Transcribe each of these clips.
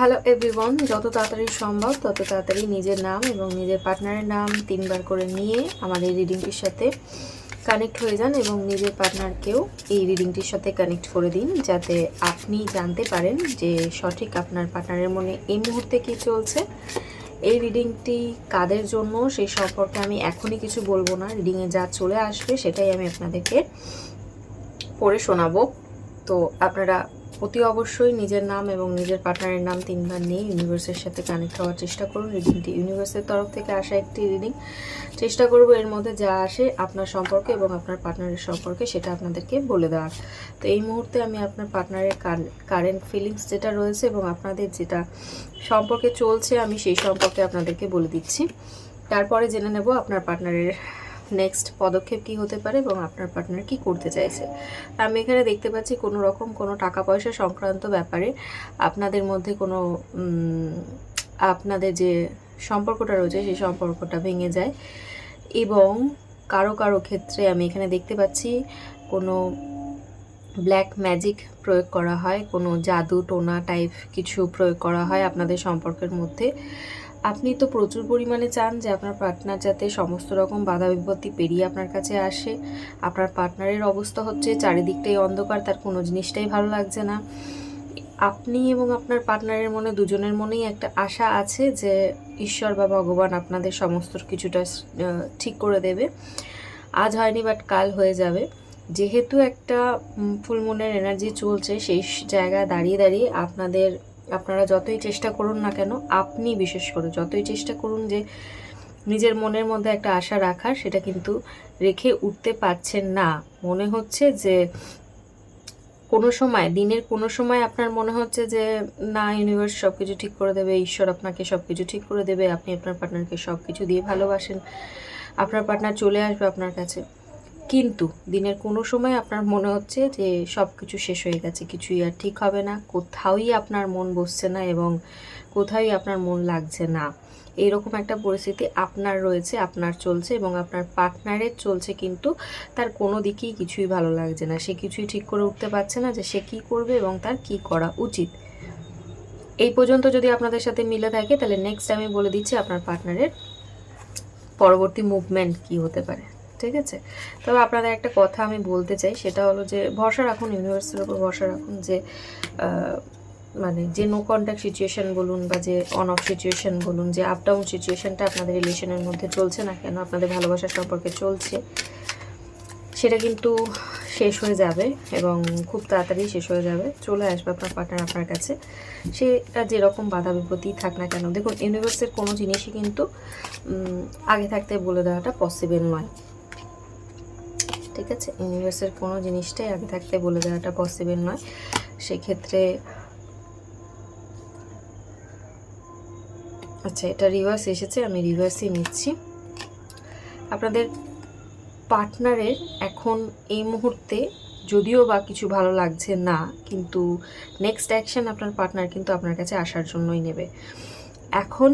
Hello everyone যত তাড়াতাড়ি সম্ভব, তত তাড়াতাড়ি নিজের নাম এবং নিজের পার্টনারের নাম তিনবার করে নিয়ে আমার এই রিডিংটির সাথে কানেক্ট হয়ে যান এবং নিজের পার্টনারকেও এই রিডিংটির সাথে কানেক্ট করে দিন, যাতে আপনি জানতে পারেন যে সঠিক আপনার পার্টনারের মনে এই মুহূর্তে কী চলছে। এই রিডিংটি কাদের জন্য, সেই সম্পর্কে আমি এখনই কিছু বলব না। রিডিংয়ে যা চলে আসবে, সেটাই আমি আপনাদেরকে পড়ে শোনাবো। তো আপনারা অতি অবশ্যই নিজের নাম এবং নিজের পার্টনারের নাম তিনবার নিয়ে ইউনিভার্সের সাথে কানেক্ট হওয়ার চেষ্টা করুন। রিডিংটি ইউনিভার্সের তরফ থেকে আসা একটি রিডিং চেষ্টা করব এর মধ্যে যা আসে আপনার সম্পর্কে এবং আপনার পার্টনারের সম্পর্কে সেটা আপনাদেরকে বলে দেওয়ার। তো এই মুহূর্তে আমি আপনার পার্টনারের কারেন্ট ফিলিংস যেটা রয়েছে এবং আপনাদের যেটা সম্পর্কে চলছে আমি সেই সম্পর্কে আপনাদেরকে বলে দিচ্ছি। তারপরে জেনে নেব আপনার পার্টনারের নেক্সট পদক্ষেপ কি হতে পারে এবং আপনার পার্টনার কি করতে চাইছে? আমি এখানে দেখতে পাচ্ছি কোনো রকম কোনো টাকা পয়সা সংক্রান্ত ব্যাপারে আপনাদের মধ্যে কোনো আপনাদের যে সম্পর্কটা রয়েছে সেই সম্পর্কটা ভেঙে যায় এবং কারও কারও ক্ষেত্রে আমি এখানে দেখতে পাচ্ছি কোনো ব্ল্যাক ম্যাজিক প্রয়োগ করা হয়, কোনো জাদু টোনা টাইপ কিছু প্রয়োগ করা হয় আপনাদের সম্পর্কের মধ্যে। আপনি তো প্রচুর পরিমাণে চান যে আপনার পার্টনার যাতে সমস্ত রকম বাধা বিপত্তি পেরিয়ে আপনার কাছে আসে। আপনার পার্টনারের অবস্থা হচ্ছে চারিদিকটাই অন্ধকার, তার কোনো জিনিসটাই ভালো লাগছে না। আপনি এবং আপনার পার্টনারের মনে, দুজনের মনেই একটা আশা আছে যে ঈশ্বর বা ভগবান আপনাদের সমস্ত কিছুটা ঠিক করে দেবে। আজ হয়নি বাট কাল হয়ে যাবে। যেহেতু একটা ফুলমুনের এনার্জি চলছে, সেই জায়গায় দাঁড়িয়ে দাঁড়িয়ে আপনাদের আপনারা যতই চেষ্টা করুন না কেন, আপনি বিশেষ করে যতই চেষ্টা করুন যে নিজের মনের মধ্যে একটা আশা রাখার, সেটা কিন্তু রেখে উঠতে পারছেন না। মনে হচ্ছে যে কোনো সময়, দিনের কোনো সময় আপনার মনে হচ্ছে যে, না ইউনিভার্স সব কিছু ঠিক করে দেবে, ঈশ্বর আপনাকে সব কিছু ঠিক করে দেবে, আপনি আপনার পার্টনারকে সব কিছু দিয়ে ভালোবাসেন, আপনার পার্টনার চলে আসবে আপনার কাছে। কিন্তু দিনের কোনো সময় আপনার মনে হচ্ছে যে সব কিছু শেষ হয়ে গেছে, কিছুই আর ঠিক হবে না, কোথাওই আপনার মন বসছে না এবং কোথাওই আপনার মন লাগছে না। এইরকম একটা পরিস্থিতি আপনার রয়েছে, আপনার চলছে এবং আপনার পার্টনারের চলছে কিন্তু তার কোনো দিকেই কিছুই ভালো লাগছে না। সে কিছুই ঠিক করে উঠতে পারছে না যে সে কী করবে এবং তার কী করা উচিত। এই পর্যন্ত যদি আপনাদের সাথে মিলে থাকে, তাহলে নেক্সট আমি বলে দিচ্ছি আপনার পার্টনারের পরবর্তী মুভমেন্ট কি হতে পারে। ঠিক আছে? তবে আপনাদের একটা কথা আমি বলতে চাই, সেটা হলো যে ভরসা রাখুন ইউনিভার্সের উপর ভরসা রাখুন যে মানে যে নো কন্ট্যাক্ট সিচুয়েশন বলুন বা যে অন অফ সিচুয়েশন বলুন, যে আপ ডাউন সিচুয়েশনটা আপনাদের রিলেশনের মধ্যে চলছে না কেন, আপনাদের ভালোবাসার সম্পর্কে চলছে, সেটা কিন্তু শেষ হয়ে যাবে এবং খুব তাড়াতাড়ি শেষ হয়ে যাবে। চলে আসবে আপনার পার্টনার আপনার কাছে। সে যেরকম বাধা বিপত্তি থাক না কেন, দেখুন ইউনিভার্সের কোনো জিনিসই কিন্তু আগে থাকতে বলে দেওয়াটা পসিবল নয়। ঠিক আছে? ইউনিভার্সের কোনো জিনিসটাই আগে থাকতে বলে দেওয়াটা পসিবল নয়। সেক্ষেত্রে আচ্ছা এটা রিভার্স এসেছে, আমি রিভার্সই নিচ্ছি। আপনাদের পার্টনারের এখন এই মুহূর্তে যদিও বা কিছু ভালো লাগছে না, কিন্তু নেক্সট অ্যাকশন আপনার পার্টনার কিন্তু আপনার কাছে আসার জন্যই নেবে। এখন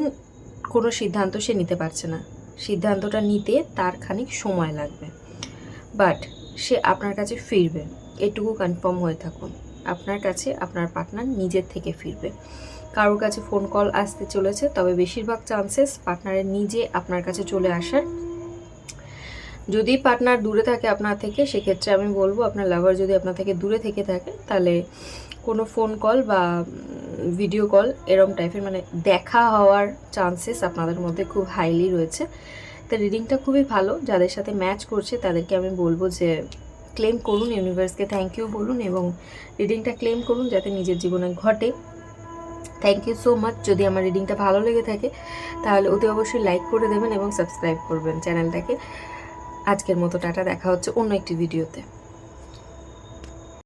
কোনো সিদ্ধান্ত সে নিতে পারছে না। সিদ্ধান্তটা নিতে তার খানিক সময় লাগবে। বাট সে আপনার কাছে ফিরবে। এটুকু কনফার্ম হয়ে থাকুন। আপনার কাছে আপনার পার্টনার নিজের থেকে ফিরবে। কারোর কাছে ফোন কল আসতে চলেছে, তবে বেশিরভাগ চান্সেস পার্টনারের নিজে আপনার কাছে চলে আসার। যদি পার্টনার দূরে থাকে আপনার থেকে, সেক্ষেত্রে আমি বলব আপনার লাভার যদি আপনার থেকে দূরে থেকে থাকে, তাহলে কোনো ফোন কল বা ভিডিও কল এরম টাইপের মানে দেখা হওয়ার চান্সেস আপনাদের মধ্যে খুব হাইলি রয়েছে। তো রিডিংটা খুবই ভালো। যাদের সাথে ম্যাচ করছে, তাদেরকে আমি বলব যে ক্লেম করুন ইউনিভার্সকে থ্যাংক ইউ বলুন এবং রিডিংটা ক্লেম করুন যাতে নিজের জীবনে ঘটে। থ্যাংক ইউ সো মাচ যদি আমার রিডিংটা ভালো লেগে থাকে, তাহলে অতি অবশ্যই লাইক করে দেবেন এবং সাবস্ক্রাইব করবেন চ্যানেলটাকে। আজকের মতো টাটা, দেখা হচ্ছে অন্য একটি ভিডিওতে